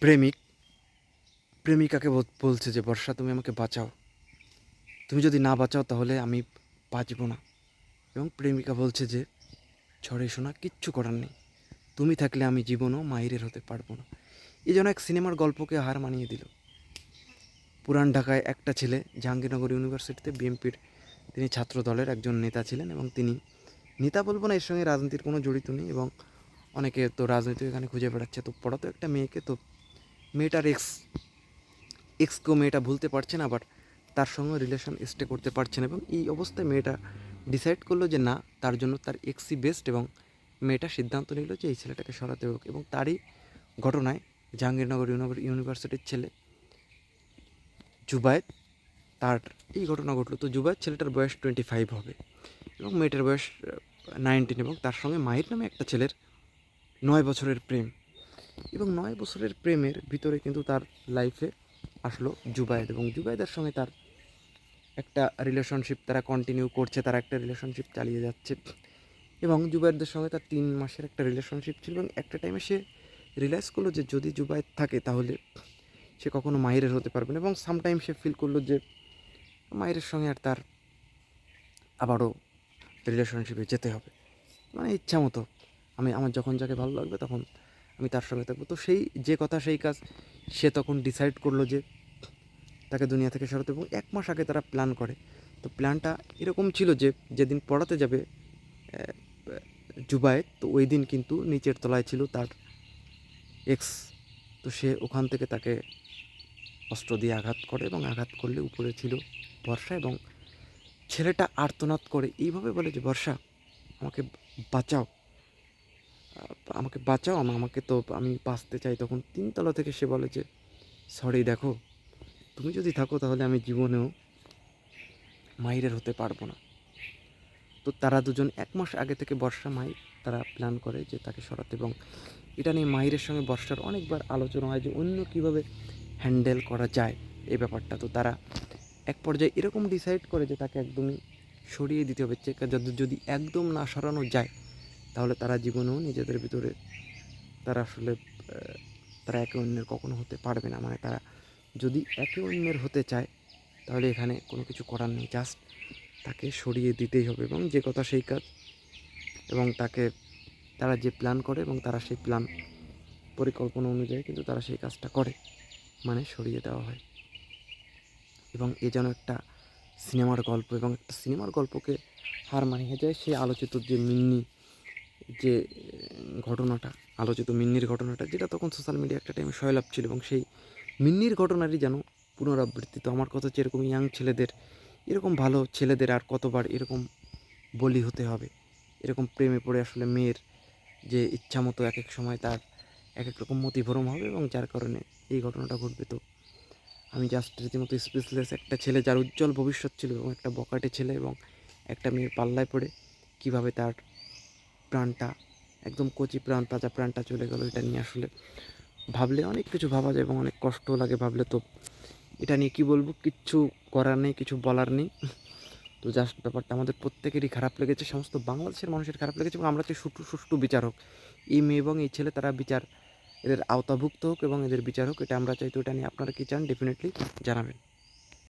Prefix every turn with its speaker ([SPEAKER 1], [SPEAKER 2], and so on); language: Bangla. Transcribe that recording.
[SPEAKER 1] প্রেমিক, প্রেমিকাকে বল- বলছে যে, বর্ষা, তুমি আমাকে বাঁচাও। তুমি যদি না বাঁচাও, তাহলে আমি বাঁচব না। এবং প্রেমিকা বলছে যে ঝড়ে শোনা কিচ্ছু করার নেই। তুমি থাকলে আমি জীবনও মাহিরের হতে পারব না। এই যেন এক সিনেমার গল্পকে হার মানিয়ে দিল। পুরান ঢাকায় একটা ছেলে জাহাঙ্গীরনগর ইউনিভার্সিটিতে বিএনপির তিনি ছাত্র দলের একজন নেতা ছিলেন এবং তিনি নেতা বলব না, এর সঙ্গে রাজনীতির কোনো জড়িত নেই এবং অনেকে তো রাজনীতি এখানে খুঁজে বেড়াচ্ছে। তো পড়াতো একটা মেয়েকে, তো মেয়েটার এক্স এক্সকেও মেয়েটা ভুলতে পারছে না আবার তার সঙ্গে রিলেশন স্টে করতে পারছে না এবং এই অবস্থায় মেয়েটা ডিসাইড করল যে না, তার জন্য তার এক্সই বেস্ট এবং মেয়েটা সিদ্ধান্ত নিল যে এই ছেলেটাকে সরাতে হোক এবং তারই ঘটনায় জাহাঙ্গীরনগর ইউনিভার- ইউনিভার্সিটির ছেলে জুবায়েদ, তার এই ঘটনা ঘটলো। তো জুবায়েদ ছেলেটার বয়স টোয়েন্টি ফাইভ হবে এবং মেয়েটার বয়স নাইনটিন এবং তার সঙ্গে মাহির নামে একটা ছেলের নয় বছরের প্রেম। এবং নয় বছরের প্রেমের ভিতরে কিন্তু তার লাইফে আসলো জুবায়েদ এবং জুবায়েদের সঙ্গে তার একটা রিলেশনশিপ তারা কন্টিনিউ করছে, তারা একটা রিলেশনশিপ চালিয়ে যাচ্ছে এবং জুবায়েরদের সঙ্গে তার তিন মাসের একটা রিলেশনশিপ ছিল এবং একটা টাইমে সে রিয়েলাইজ করল যে যদি জুবায়েদ থাকে তাহলে সে কখনো মাহিরের হতে পারবে না এবং সামটাইম সে ফিল করল যে মায়ের সঙ্গে আর তার আবারও রিলেশনশিপে যেতে হবে। মানে ইচ্ছা মতো আমি, আমার যখন যাকে ভালো লাগবে তখন আমি তার সঙ্গে থাকব। তো সেই যে কথা সেই কাজ সে তখন ডিসাইড করল যে তাকে দুনিয়া থেকে সরাতে এবং এক মাস আগে তারা প্ল্যান করে। তো প্ল্যানটা এরকম ছিল যে যেদিন পড়াতে যাবে আহ, তো ওই দিন কিন্তু নিচের তলায় ছিল তার এক্স তো সে ওখান থেকে তাকে অস্ত্র দিয়ে আঘাত করে এবং আঘাত করলে উপরে ছিল বর্ষা এবং ছেলেটা আর্তনাদ করে। এইভাবে বলে যে বর্ষা আমাকে বাঁচাও। আমাকে বাঁচাও, আমা- আমাকে তো আমি বাঁচতে চাই। তখন তিনতলা থেকে সে বলে যে, সরি, দেখো, তুমি যদি থাকো তাহলে আমি জীবনেও মাহিরের হতে পারব না। তো তারা দুজন এক মাস আগে থেকে বর্ষা মাই, তারা প্ল্যান করে যে তাকে সরাতে এবং এটা নিয়ে মাহিরের সঙ্গে বর্ষার অনেকবার আলোচনা হয় যে, অন্য কীভাবে হ্যান্ডেল করা যায়? এই ব্যাপারটা। তো তারা এক পর্যায়ে এরকম ডিসাইড করে যে তাকে একদমই সরিয়ে দিতে হবে। চেক যদি একদম না সরানো যায় তাহলে তারা জীবনেও নিজেদের ভিতরে, তারা আসলে তারা একে অন্যের কখনো হতে পারবে না। মানে তারা যদি একে অন্যের হতে চায়, তাহলে এখানে কোনো কিছু করার নেই। জাস্ট তাকে সরিয়ে দিতেই হবে এবং যে কথা সেই কাজ। এবং তাকে, তারা যে প্ল্যান করে এবং তারা সেই প্ল্যান পরিকল্পনা অনুযায়ী কিন্তু তারা সেই কাজটা করে। মানে সরিয়ে দেওয়া হয়। এবং এ যেন একটা সিনেমার গল্প এবং একটা সিনেমার গল্পকে হার মানিয়ে যায়, সেই আলোচিত যে মিন্নি যে ঘটনাটা, আলোচিত মিন্নির ঘটনাটা, যেটা তখন সোশ্যাল মিডিয়া একটা টাইমে সয়লাভ ছিল এবং সেই মিন্নির ঘটনারই যেন পুনরাবৃত্তি। তো আমার কথা হচ্ছে এরকম ইয়াং ছেলেদের, এরকম ভালো ছেলেদের আর কতবার এরকম বলি হতে হবে? এরকম প্রেমে পড়ে আসলে মেয়ের যে ইচ্ছা মতো এক এক সময় তার এক এক রকম মতিভরম হবে এবং যার কারণে এই ঘটনাটা ঘটবে। তো আমি জাস্ট রীতিমতো স্পেসলেস একটা ছেলে যার উজ্জ্বল ভবিষ্যৎ ছিল এবং একটা বকাটে ছেলে এবং একটা মেয়ের পাল্লায় পড়ে। কীভাবে তার প্রাণটা, একদম কচি প্রাণ, তাজা প্রাণটা চলে গেল এটা নিয়ে আসলে। ভাবলে অনেক কিছু ভাবা যায় এবং অনেক কষ্টও লাগে ভাবলে তো। এটা নিয়ে কি বলব? কিচ্ছু করার নেই, কিছু বলার নেই। তো জাস্ট ব্যাপারটা আমাদের প্রত্যেকেরই খারাপ লেগেছে, সমস্ত বাংলাদেশের মানুষের খারাপ লেগেছে এবং আমরা চাই সুষ্ঠু সুষ্ঠু বিচার হোক এই মেয়ে এবং এই ছেলে তারা বিচার, এদের আওতাভুক্ত হোক এবং এদের বিচার হোক, এটা আমরা চাই। তো এটা নিয়ে আপনারা কী চান? ডেফিনেটলি জানাবেন।